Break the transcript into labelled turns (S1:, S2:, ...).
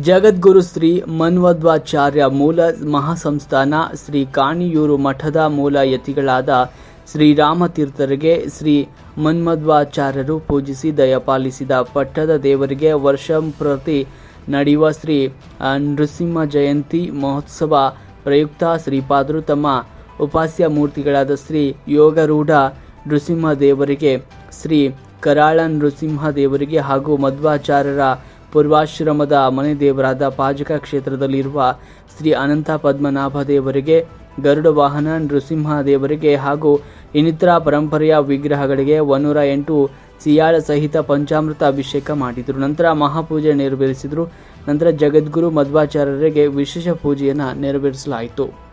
S1: ಜಗದ್ಗುರು ಶ್ರೀ ಮನ್ವದ್ವಾಚಾರ್ಯ ಮೂಲ ಮಹಾಸಂಸ್ಥಾನ ಶ್ರೀ ಕಾಣಿಯೂರು ಮಠದ ಮೂಲ ಯತಿಗಳಾದ ಶ್ರೀರಾಮತೀರ್ಥರಿಗೆ ಶ್ರೀ ಮನ್ಮಧ್ವಾಚಾರ್ಯರು ಪೂಜಿಸಿ ದಯಪಾಲಿಸಿದ ಪಟ್ಟದ ದೇವರಿಗೆ ವರ್ಷಂಪ್ರತಿ ನಡೆಯುವ ಶ್ರೀ ನೃಸಿಂಹ ಜಯಂತಿ ಮಹೋತ್ಸವ ಪ್ರಯುಕ್ತ ಶ್ರೀಪಾದರು ತಮ್ಮ ಉಪಾಸ್ಯ ಮೂರ್ತಿಗಳಾದ ಶ್ರೀ ಯೋಗರೂಢ ನೃಸಿಂಹ ದೇವರಿಗೆ, ಶ್ರೀ ಕರಾಳ ನೃಸಿಂಹ ದೇವರಿಗೆ ಹಾಗೂ ಮಧ್ವಾಚಾರ್ಯರ ಪೂರ್ವಾಶ್ರಮದ ಮನೆ ದೇವರಾದ ಪಾಜಕ ಕ್ಷೇತ್ರದಲ್ಲಿರುವ ಶ್ರೀ ಅನಂತ ಪದ್ಮನಾಭ ದೇವರಿಗೆ ಗರುಡ ವಾಹನ ನೃಸಿಂಹ ದೇವರಿಗೆ ಹಾಗೂ ಇನ್ನಿತರ ಪರಂಪರೆಯ ವಿಗ್ರಹಗಳಿಗೆ ಒನ್ನೂರ ಎಂಟು ಸಿಯಾಳ ಸಹಿತ ಪಂಚಾಮೃತ ಅಭಿಷೇಕ ಮಾಡಿದರು. ನಂತರ ಮಹಾಪೂಜೆ ನೆರವೇರಿಸಿದರು. ನಂತರ ಜಗದ್ಗುರು ಮಧ್ವಾಚಾರ್ಯರಿಗೆ ವಿಶೇಷ ಪೂಜೆಯನ್ನು ನೆರವೇರಿಸಲಾಯಿತು.